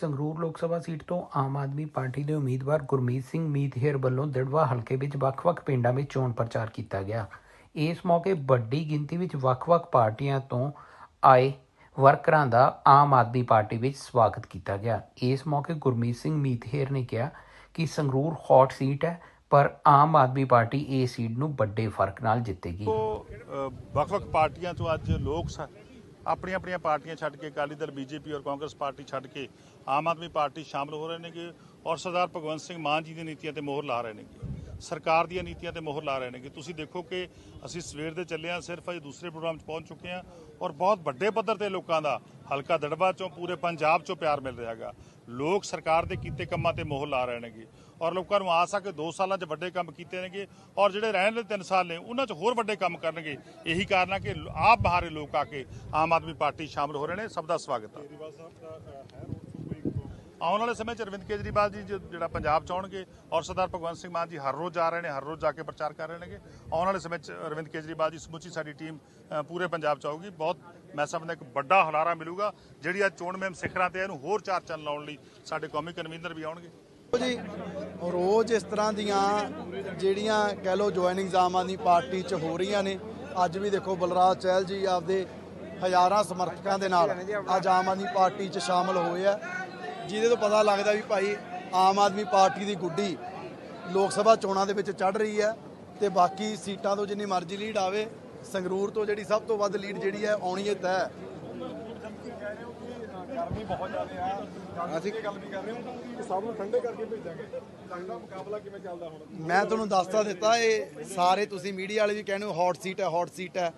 ਸੰਗਰੂਰ ਲੋਕ ਸਭਾ ਸੀਟ ਤੋਂ ਆਮ ਆਦਮੀ ਪਾਰਟੀ ਦੇ ਉਮੀਦਵਾਰ ਗੁਰਮੀਤ ਸਿੰਘ ਮੀਤਹੇਰ ਵੱਲੋਂ ਦਿੜਵਾ ਹਲਕੇ ਵਿੱਚ ਵੱਖ-ਵੱਖ ਪਿੰਡਾਂ ਵਿੱਚ ਚੋਣ ਪ੍ਰਚਾਰ ਕੀਤਾ ਗਿਆ। ਇਸ ਮੌਕੇ ਵੱਡੀ ਗਿਣਤੀ ਵਿੱਚ ਵੱਖ-ਵੱਖ ਪਾਰਟੀਆਂ ਤੋਂ ਆਏ ਵਰਕਰਾਂ ਦਾ ਆਮ ਆਦਮੀ ਪਾਰਟੀ ਵਿੱਚ ਸਵਾਗਤ ਕੀਤਾ ਗਿਆ। ਇਸ ਮੌਕੇ ਗੁਰਮੀਤ ਸਿੰਘ ਮੀਤਹੇਰ ਨੇ ਕਿਹਾ ਕਿ ਸੰਗਰੂਰ ਹੌਟ ਸੀਟ ਹੈ, ਪਰ ਆਮ ਆਦਮੀ ਪਾਰਟੀ ਇਹ ਸੀਟ ਨੂੰ ਵੱਡੇ ਫ਼ਰਕ ਨਾਲ ਜਿੱਤੇਗੀ। ਵੱਖ-ਵੱਖ ਪਾਰਟੀਆਂ ਤੋਂ ਅੱਜ ਲੋਕ ਆਪਣੀਆਂ ਆਪਣੀਆਂ ਪਾਰਟੀਆਂ ਛੱਡ ਕੇ, ਅਕਾਲੀ ਦਲ, ਬੀਜੇਪੀ ਔਰ ਕਾਂਗਰਸ ਪਾਰਟੀ ਛੱਡ ਕੇ ਆਮ ਆਦਮੀ ਪਾਰਟੀ ਸ਼ਾਮਲ ਹੋ ਰਹੇ ਨੇਗੇ ਔਰ ਸਰਦਾਰ ਭਗਵੰਤ ਸਿੰਘ ਮਾਨ ਜੀ ਦੀਆਂ ਨੀਤੀਆਂ ਤੇ ਮੋਹਰ ਲਾ ਰਹੇ ਨੇਗੇ। ਸਰਕਾਰ ਦੀਆਂ ਨੀਤੀਆਂ ਤੇ ਮੋਹਰ ਲਾ ਰਹੇ ਨੇਗੇ। ਤੁਸੀਂ ਦੇਖੋ ਕਿ ਅਸੀਂ ਸਵੇਰ ਦੇ ਚੱਲੇ ਹਾਂ, ਸਿਰਫ ਅਜੇ ਦੂਸਰੇ ਪ੍ਰੋਗਰਾਮ 'ਚ ਪਹੁੰਚ ਚੁੱਕੇ ਹਾਂ ਔਰ ਬਹੁਤ ਵੱਡੇ ਪੱਧਰ ਤੇ ਲੋਕਾਂ ਦਾ ਹਲਕਾ ਦੜਬਾ ਚੋਂ ਪੂਰੇ ਪੰਜਾਬ ਚੋਂ ਪਿਆਰ ਮਿਲ ਰਿਹਾ ਹੈਗਾ। ਲੋਕ ਸਰਕਾਰ ਦੇ ਕੀਤੇ ਕੰਮਾਂ ਤੇ ਮੋਹਰ ਲਾ ਰਹੇ ਨੇਗੇ ਔਰ ਲੋਕਾਂ ਨੂੰ ਆਸ ਆ ਕਿ 2 ਸਾਲਾਂ 'ਚ ਵੱਡੇ ਕੰਮ ਕੀਤੇ ਨੇਗੇ ਔਰ ਜਿਹੜੇ ਰਹਿਣ ਵਾਲੇ 3 ਸਾਲ ਨੇ, ਉਹਨਾਂ 'ਚ ਹੋਰ ਵੱਡੇ ਕੰਮ ਕਰਨਗੇ। ਇਹੀ ਕਾਰਨ ਆ ਕਿ ਆਪ ਬਾਹਰੇ ਲੋਕ ਆ ਕੇ ਆਮ ਆਦਮੀ ਪਾਰਟੀ ਸ਼ਾਮਲ ਹੋ ਰਹੇ ਨੇ। ਸਭ ਦਾ ਸਵਾਗਤ ਆ। ਆਉਣ ਵਾਲੇ ਸਮੇਂ 'ਚ ਅਰਵਿੰਦ ਕੇਜਰੀਵਾਲ ਜੀ ਜਿਹੜਾ ਪੰਜਾਬ ਚ ਆਉਣਗੇ ਔਰ ਸਰਦਾਰ ਭਗਵੰਤ ਸਿੰਘ ਮਾਨ ਜੀ ਹਰ ਰੋਜ਼ ਜਾ ਰਹੇ ਨੇ, ਹਰ ਰੋਜ਼ ਜਾ ਕੇ ਪ੍ਰਚਾਰ ਕਰ ਰਹੇ ਨੇਗੇ। ਆਉਣ ਵਾਲੇ ਸਮੇਂ 'ਚ ਅਰਵਿੰਦ ਕੇਜਰੀਵਾਲ ਜੀ ਸਮੁੱਚੀ ਸਾਡੀ ਟੀਮ ਪੂਰੇ ਪੰਜਾਬ ਚ ਆਊਗੀ। ਬਹੁਤ, ਮੈਂ ਸਮਝਦਾ ਇੱਕ ਵੱਡਾ ਹੁਲਾਰਾ ਮਿਲੂਗਾ, ਜਿਹੜੀ ਅੱਜ ਚੋਣ ਮੁਹਿੰਮ ਸਿਖਰਾਂ ਤੇ ਇਹਨੂੰ ਹੋਰ ਚਾਰ ਚੰਨ ਲਾਉਣ ਲਈ ਸਾਡੇ ਕੌਮੀ ਕਨਵੀਨਰ ਵੀ ਆਉਣਗੇ। ਜੀ, ਰੋਜ਼ ਇਸ ਤਰ੍ਹਾਂ ਦੀਆਂ ਜਿਹੜੀਆਂ ਕਹਿ ਲੋ ਜੁਆਇਨਿੰਗਸ ਆਮ ਆਦਮੀ ਪਾਰਟੀ 'ਚ ਹੋ ਰਹੀਆਂ ਨੇ, ਅੱਜ ਵੀ ਦੇਖੋ ਬਲਰਾਜ ਚਹਿਲ ਜੀ ਆਪਦੇ ਹਜ਼ਾਰਾਂ ਸਮਰਥਕਾਂ ਦੇ ਨਾਲ ਅੱਜ ਆਮ ਆਦਮੀ ਪਾਰਟੀ 'ਚ ਸ਼ਾਮਲ ਹੋਏ ਆ। ਜਿਹਦੇ ਤੋਂ ਪਤਾ ਲੱਗਦਾ ਵੀ ਭਾਈ ਆਮ ਆਦਮੀ ਪਾਰਟੀ ਦੀ ਗੁੱਡੀ ਲੋਕ ਸਭਾ ਚੋਣਾਂ ਦੇ ਵਿੱਚ ਚੜ ਰਹੀ ਹੈ ਤੇ ਬਾਕੀ ਸੀਟਾਂ ਤੋਂ ਜਿੰਨੀ ਮਰਜ਼ੀ ਲੀਡ ਆਵੇ ਸੰਗਰੂਰ ਤੋਂ ਜਿਹੜੀ ਸਭ ਤੋਂ ਵੱਧ ਲੀਡ ਜਿਹੜੀ ਹੈ ਆਉਣੀ ਹੈ ਤੈਅ ਗਰਮੀ ਬਹੁਤ ਜ਼ਿਆਦਾ ਆ ਅਸੀਂ ਗੱਲ ਵੀ ਕਰ ਰਹੇ ਹਾਂ ਕਿ ਸਭ ਨੂੰ ਠੰਡੇ ਕਰਕੇ ਭੇਜਾਂਗੇ। ਲੱਗਦਾ ਮੁਕਾਬਲਾ ਕਿਵੇਂ ਚੱਲਦਾ ਹੁਣ? ਮੈਂ ਤੁਹਾਨੂੰ ਦੱਸਤਾ ਦਿੱਤਾ ਇਹ ਸਾਰੇ ਤੁਸੀਂ ਮੀਡੀਆ ਵਾਲੇ ਵੀ ਕਹਿੰਦੇ ਹੋ ਹੌਟ ਸੀਟ ਹੈ ਹੌਟ ਸੀਟ ਹੈ।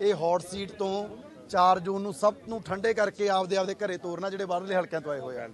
ਇਹ ਹੌਟ ਸੀਟ ਤੋਂ 4 ਜੂਨ ਨੂੰ ਸਭ ਨੂੰ ਠੰਡੇ ਕਰਕੇ ਆਪਦੇ ਆਪਦੇ ਘਰੇ ਤੋਰਨਾ ਜਿਹੜੇ ਬਾਹਰਲੇ ਹਲਕਿਆਂ ਤੋਂ ਆਏ ਹੋਏ ਆ।